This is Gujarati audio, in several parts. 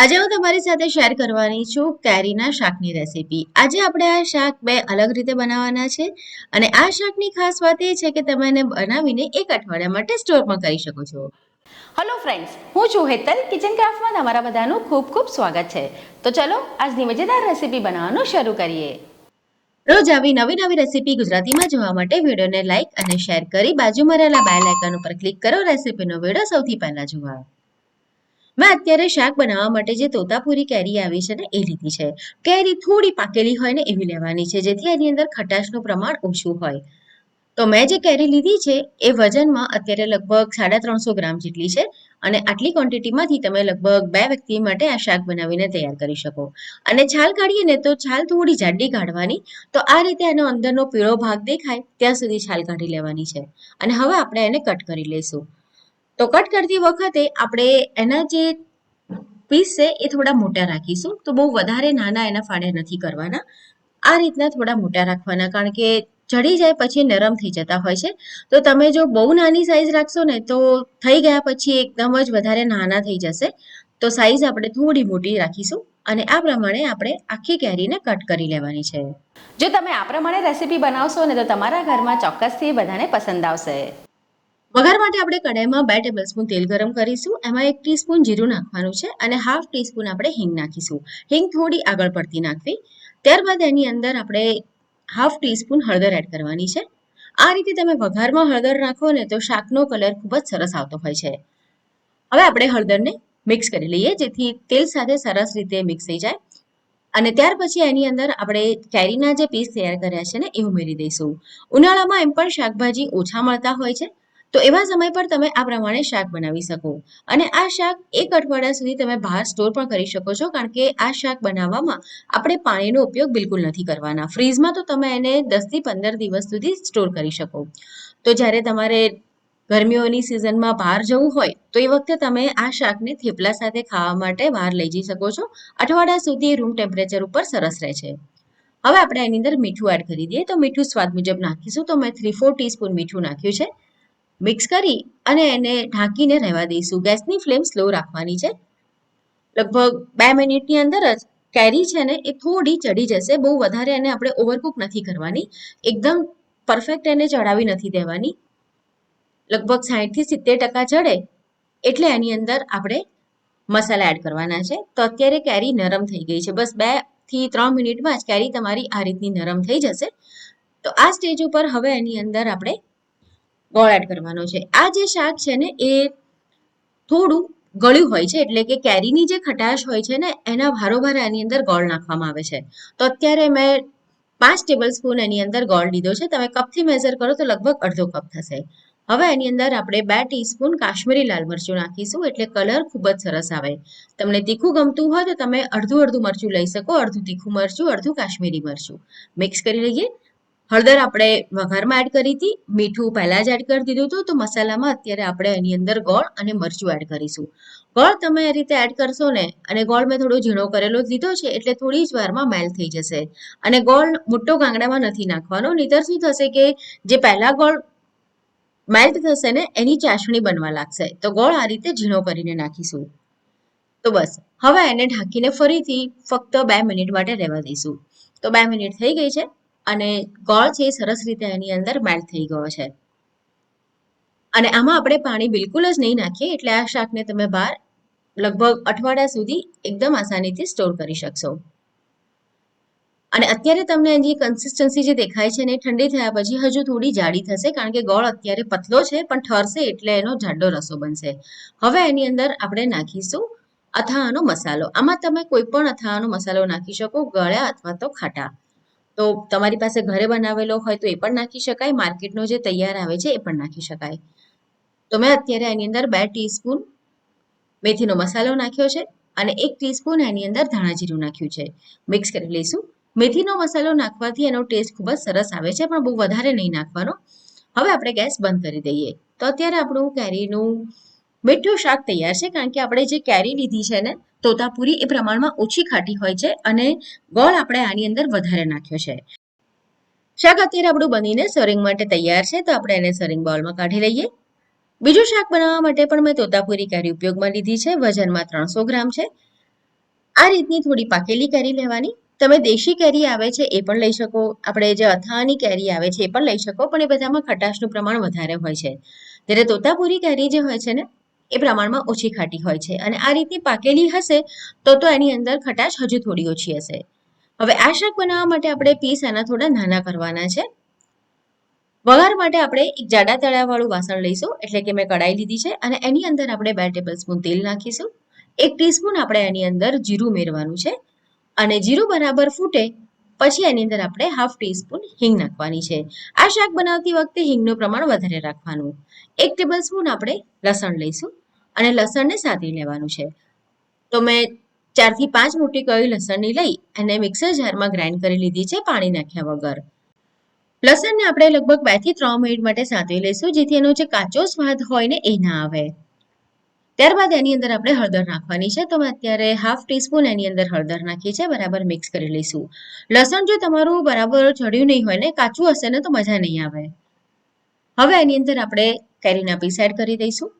આજે હું તમારી સાથે શેર કરવાની છું કેરીના શાકની રેસીપી આજે આપણે આ શાક બે અલગ રીતે બનાવવાના છે અને આ શાકની ખાસ વાત એ છે કે તમે એને બનાવીને એક અઠવાડિયા માટે સ્ટોર પણ કરી શકો છો. હલો ફ્રેન્ડ્સ હું છું હેતલ કિચન ક્રાફ્ટમાં તમારા બધાનું ખૂબ ખૂબ સ્વાગત છે. તો ચલો આજની મજેદાર રેસીપી બનાવવાનું શરૂ કરીએ. રોજ આવી નવી નવી રેસીપી ગુજરાતીમાં જોવા માટે વિડીયોને લાઇક અને શેર કરી બાજુમાં રહેલા બેલ આઇકન ઉપર ક્લિક કરો રેસીપીનો વીડિયો સૌથી પહેલા જોવા. મેં અત્યારે શાક બનાવવા માટે જે તોતાપુરી કેરી આવી છે ને, એ લીધી છે. કેરી થોડી પાકેલી હોય ને, એવી લેવાની છે, જેથી એની અંદર ખટાશનું પ્રમાણ ઓછું હોય. તો મેં જે કેરી લીધી છે, એ વજનમાં અત્યારે લગભગ સાડા ત્રણસો ગ્રામ જેટલી છે અને આટલી ક્વોન્ટિટીમાંથી તમે લગભગ બે વ્યક્તિ માટે આ શાક બનાવીને તૈયાર કરી શકો. અને છાલ કાઢીએ ને, તો છાલ થોડી જાડી કાઢવાની, તો આ રીતે એનો અંદરનો પીળો ભાગ દેખાય, ત્યાં સુધી છાલ કાઢી લેવાની છે. અને હવે આપણે એને કટ કરી લઈશું. તો કટ કરતી વખતે આપણે એના જે પીસ છે એ થોડા મોટા રાખીશું. તો બહુ વધારે નાના એના ફાળે નથી કરવાના. આ રીતના થોડા મોટા રાખવાના. કારણ કે ચડી જાય પછી નરમ થઈ જતા હોય છે. તો તમે જો બહુ નાની સાઈઝ રાખશો ને તો થઈ ગયા પછી એકદમ જ વધારે નાના થઈ જશે. તો સાઈઝ આપણે થોડી મોટી રાખીશું અને આ પ્રમાણે આપણે આખી કેરીને કટ કરી લેવાની છે. જો તમે આ પ્રમાણે રેસીપી બનાવશો ને તો તમારા ઘરમાં ચોક્કસથી બધાને પસંદ આવશે. વઘાર માટે આપણે કડાઈમાં બે ટેબલ સ્પૂન તેલ ગરમ કરીશું. એમાં એક ટીસ્પૂન જીરું નાખવાનું છે અને હાફ ટીસ્પૂન આપણે હિંગ નાખીશું. હિંગ થોડી આગળ પડતી નાખવી. ત્યારબાદ એની અંદર આપણે હાફ ટીસ્પૂન હળદર એડ કરવાની છે. આ રીતે તમે વઘારમાં હળદર નાખો ને તો શાકનો કલર ખૂબ જ સરસ આવતો હોય છે. હવે આપણે હળદરને મિક્સ કરી લઈએ, જેથી તેલ સાથે સરસ રીતે મિક્સ થઈ જાય. અને ત્યાર પછી એની અંદર આપણે કેરીના જે પીસ તૈયાર કર્યા છે ને એ ઉમેરી દઈશું. ઉનાળામાં એમ પણ શાકભાજી ઓછા મળતા હોય છે. તો એવા સમય પર તમે આ પ્રમાણે શાક બનાવી શકો. અને આ શાક એક અઠવાડિયા સુધી તમે બહાર સ્ટોર પણ કરી શકો છો, કારણ કે આ શાક બનાવવામાં આપણે પાણીનો ઉપયોગ બિલકુલ નથી કરવાના. ફ્રીઝમાં તો તમે એને દસથી પંદર દિવસ સુધી સ્ટોર કરી શકો. તો જ્યારે તમારે ગરમીઓની સિઝનમાં બહાર જવું હોય, તો એ વખતે તમે આ શાકને થેપલા સાથે ખાવા માટે બહાર લઈ જઈ શકો છો. અઠવાડિયા સુધી રૂમ ટેમ્પરેચર ઉપર સરસ રહે છે. હવે આપણે એની અંદર મીઠું એડ કરી દઈએ. તો મીઠું સ્વાદ મુજબ નાખીશું. તો મેં થ્રી ફોર ટીસ્પૂન મીઠું નાખ્યું છે. મિક્સ કરી અને એને ઢાંકીને રહેવા દઈશું. ગેસની ફ્લેમ સ્લો રાખવાની છે. લગભગ બે મિનિટની અંદર જ કેરી છે ને એ થોડી ચડી જશે. બહુ વધારે એને આપણે ઓવરકુક નથી કરવાની. એકદમ પરફેક્ટ એને ચડાવી નથી દેવાની. લગભગ સાહીઠથી સિત્તેર ટકા ચડે એટલે એની અંદર આપણે મસાલા એડ કરવાના છે. તો અત્યારે કેરી નરમ થઈ ગઈ છે. બસ બેથી ત્રણ મિનિટમાં જ કેરી તમારી આ રીતની નરમ થઈ જશે. તો આ સ્ટેજ ઉપર હવે એની અંદર આપણે ગોળ એડ કરવાનો છે. આ જે શાક છે ને, એ થોડું ગળ્યું હોય છે, એટલે કે કેરીની જે ખટાશ હોય છે ને, એના ભારોભાર એની અંદર ગોળ નાખવામાં આવે છે. તો અત્યારે મેં પાંચ ટેબલ સ્પૂન એની અંદર ગોળ લીધો છે. તમે કપથી મેઝર કરો તો લગભગ અડધો કપ થશે. હવે એની અંદર આપણે બે ટીસ્પૂન કાશ્મીરી લાલ મરચું નાખીશું, એટલે કલર ખૂબ જ સરસ આવે. તમને તીખું ગમતું હોય તો તમે અડધું અડધું મરચું લઈ શકો. અડધું તીખું મરચું, અડધું કાશ્મીરી મરચું. મિક્સ કરી લઈએ. હળદર આપણે વઘારમાં એડ કરી હતી, મીઠું પહેલાં જ એડ કરી દીધું હતું, તો મસાલામાં અત્યારે આપણે એની અંદર ગોળ અને મરચું એડ કરીશું. ગોળ તમે એ રીતે એડ કરશો ને, અને ગોળ મેં થોડો ઝીણો કરેલો લીધો છે, એટલે થોડી જ વારમાં મેલ થઈ જશે. અને ગોળ મોટો ગાંગડામાં નથી નાખવાનો નહીતર શું થશે કે જે પહેલાં ગોળ મેલ્ટ થશે ને, એની ચાસણી બનવા લાગશે. તો ગોળ આ રીતે ઝીણો કરીને નાખીશું. તો બસ, હવે એને ઢાંકીને ફરીથી ફક્ત બે મિનિટ માટે રહેવા દઈશું. તો બે મિનિટ થઈ ગઈ છે. અને ગોળ છે એ સરસ રીતે એની અંદર મેલ્ટ થઈ ગયો છે. અને આમાં આપણે પાણી બિલકુલ જ નહીં નાખીએ, એટલે આ શાકને તમે બહાર લગભગ અઠવાડિયા સુધી એકદમ આસાનીથી સ્ટોર કરી શકશો. અને અત્યારે તમને એની કન્સિસ્ટન્સી જે દેખાય છે ને ઠંડી થયા પછી હજુ થોડી જાડી થશે, કારણ કે ગોળ અત્યારે પતલો છે, પણ ઠરશે એટલે એનો જાડો રસો બનશે. હવે એની અંદર આપણે નાખીશું અથાણાનો મસાલો. આમાં તમે કોઈ પણ અથાણાનો મસાલો નાખી શકો, ગળ્યા અથવા તો ખાટા. તો તમારી પાસે ઘરે બનાવેલો હોય તો એ પણ નાખી શકાય, માર્કેટનો જે તૈયાર આવે છે એ પણ નાખી શકાય. તો મેં અત્યારે એની અંદર બે ટીસ્પૂન મેથીનો મસાલો નાખ્યો છે અને એક ટીસ્પૂન એની અંદર ધાણા જીરું નાખ્યું છે. મિક્સ કરી લઈશું. મેથીનો મસાલો નાખવાથી એનો ટેસ્ટ ખૂબ જ સરસ આવે છે, પણ બહુ વધારે નહીં નાખવાનો. હવે આપણે ગેસ બંધ કરી દઈએ. તો અત્યારે આપણું કેરીનું મીઠું શાક તૈયાર છે કારણ કે આપણે જે કેરી લીધી છે ને, તોતાપુરી એ પ્રમાણમાં ઓછી ખાટી હોય છે અને ગોળ આપણે આની અંદર વધારે નાખ્યો છે. શાક અત્યારે આપણું બનીને સરિંગ માટે તૈયાર છે, તો આપણે એને સરિંગ બાઉલમાં કાઢી લઈએ. બીજું શાક બનાવવા માટે પણ મેં તોતાપુરી કેરી ઉપયોગમાં લીધી છે, વજનમાં ત્રણસો ગ્રામ છે. આ રીતની થોડી પાકેલી કેરી લેવાની. તમે દેશી કેરી આવે છે એ પણ લઈ શકો, આપણે જે અથાણાની કેરી આવે છે એ પણ લઈ શકો, પણ એ બધામાં ખટાશનું પ્રમાણ વધારે હોય છે. જ્યારે તોતાપુરી કેરી જે હોય છે ને એ પ્રમાણમાં ઓછી ખાટી હોય છે. અને આ રીતની પાકેલી હશે તો તો એની અંદર ખટાશ હજુ થોડી ઓછી હશે. હવે આ શાક બનાવવા માટે આપણે પીસ આના થોડા નાના કરવાના છે. વઘાર માટે આપણે એક જાડા તળાવાળું વાસણ લઈશું, એટલે કે મેં કડાઈ લીધી છે અને એની અંદર આપણે બે ટેબલ સ્પૂન તેલ નાખીશું. એક ટીસ્પૂન આપણે એની અંદર જીરું મેળવાનું છે. અને જીરું બરાબર ફૂટે પછી એની અંદર આપણે હાફ ટીસ્પૂન હિંગ નાખવાની છે. આ શાક બનાવતી વખતે હિંગનું પ્રમાણ વધારે રાખવાનું. એક ટેબલ સ્પૂન આપણે લસણ લઈશું. અને લસણને સાતરી લેવાનું છે. તો મેં ચારથી પાંચ મોટી કળી લસણની લઈ અને મિક્સર જારમાં ગ્રાઇન્ડ કરી લીધી છે પાણી નાખ્યા વગર. લસણને આપણે લગભગ બેથી ત્રણ મિનિટ માટે સાતરી લઈશું, જેથી એનો જે કાચો સ્વાદ હોય ને એ ના આવે. ત્યારબાદ એની અંદર આપણે હળદર નાખવાની છે, તો મેં અત્યારે હાફ ટીસ્પૂન એની અંદર હળદર નાખી છે, બરાબર મિક્સ કરી લઈશું. લસણ જો તમારું બરાબર ચડ્યું નહીં હોય ને, કાચું હશે ને, તો મજા નહીં આવે. હવે એની અંદર આપણે કેરીના પીસ એડ કરી દઈશું.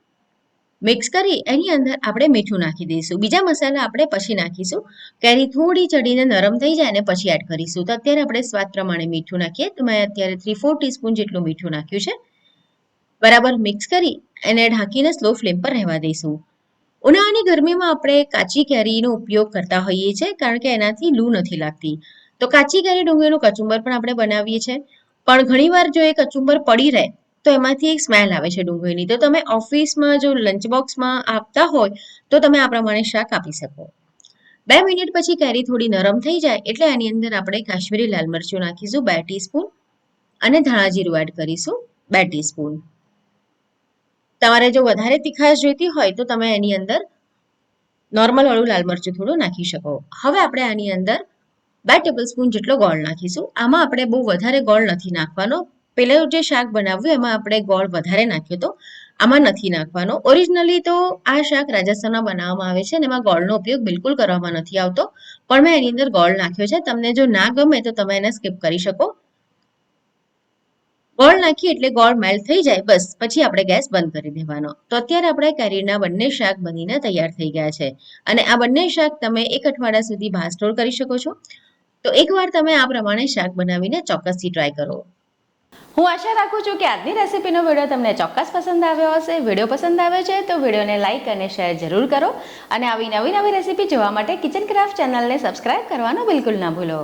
મિક્સ કરી એની અંદર આપણે મીઠું નાખી દઈશું. બીજા મસાલા આપણે પછી નાખીશું. કેરી થોડી ચડીને નરમ થઈ જાય ને પછી એડ કરીશું. તો અત્યારે આપણે સ્વાદ પ્રમાણે મીઠું નાખીએ. તો મેં અત્યારે થ્રી ફોર ટીસ્પૂન જેટલું મીઠું નાખ્યું છે. બરાબર મિક્સ કરી એને ઢાંકીને સ્લો ફ્લેમ પર રહેવા દઈશું. ઉનાળાની ગરમીમાં આપણે કાચી કેરીનો ઉપયોગ કરતા હોઈએ છીએ કારણ કે એનાથી લૂ નથી લાગતી. તો કાચી કેરી ડુંગળીનું કચુંબર પણ આપણે બનાવીએ છીએ. પણ ઘણીવાર જો એ કચુંબર પડી રહે તો એમાંથી એક સ્મેલ આવે છે ડુંગળીની. તો તમે ઓફિસમાં જો લંચ બોક્સમાં આપતા હોય, તો તમે આ પ્રમાણે શાક આપી શકો. બે મિનિટ પછી કેરી થોડી નરમ થઈ જાય, એટલે આની અંદર આપણે કાશ્મીરી લાલ મરચું નાખીશું બે ટીસ્પૂન અને ધાણા જીરું એડ કરીશું બે ટીસ્પૂન. તમારે જો વધારે તીખાશ જોઈતી હોય, તો તમે એની અંદર નોર્મલ વાળું લાલ મરચું થોડું નાખી શકો. હવે આપણે આની અંદર બે ટેબલ સ્પૂન જેટલો ગોળ નાખીશું. આમાં આપણે બહુ વધારે ગોળ નથી નાખવાનો. પેલું જે શાક બનાવ્યું, એમાં આપણે ગોળ વધારે નાખ્યો હતો. આમાં નથી નાખવાનો. ઓરિજિનલી તો આ શાક રાજસ્થાનમાં બનાવવામાં આવે છે અને એમાં ગોળનો ઉપયોગ બિલકુલ કરવામાં નથી આવતો. પણ મેં એની અંદર ગોળ નાખ્યો છે. તમને જો ના ગમે તો તમે એને સ્કીપ કરી શકો. ગોળ નાખી એટલે ગોળ મેલ્ટ થઈ જાય, બસ. પછી આપણે ગેસ બંધ કરી દેવાનો. તો અત્યારે આપણે કેરીના બંને શાક બનીને તૈયાર થઈ ગયા છે. અને આ બંને શાક તમે એક અઠવાડિયા સુધી બહાર સ્ટોર કરી શકો છો. તો એકવાર તમે આ પ્રમાણે શાક બનાવીને ચોક્કસથી ટ્રાય કરો. હું આશા રાખું છું કે આજની રેસીપીનો વીડિયો તમને ચોક્કસ પસંદ આવ્યો હશે. વીડિયો પસંદ આવ્યો છે તો વિડીયોને લાઇક અને શેર જરૂર કરો અને આવી નવી નવી રેસીપી જોવા માટે કિચન ક્રાફ્ટ ચેનલને સબસ્ક્રાઇબ કરવાનું બિલકુલ ના ભૂલો.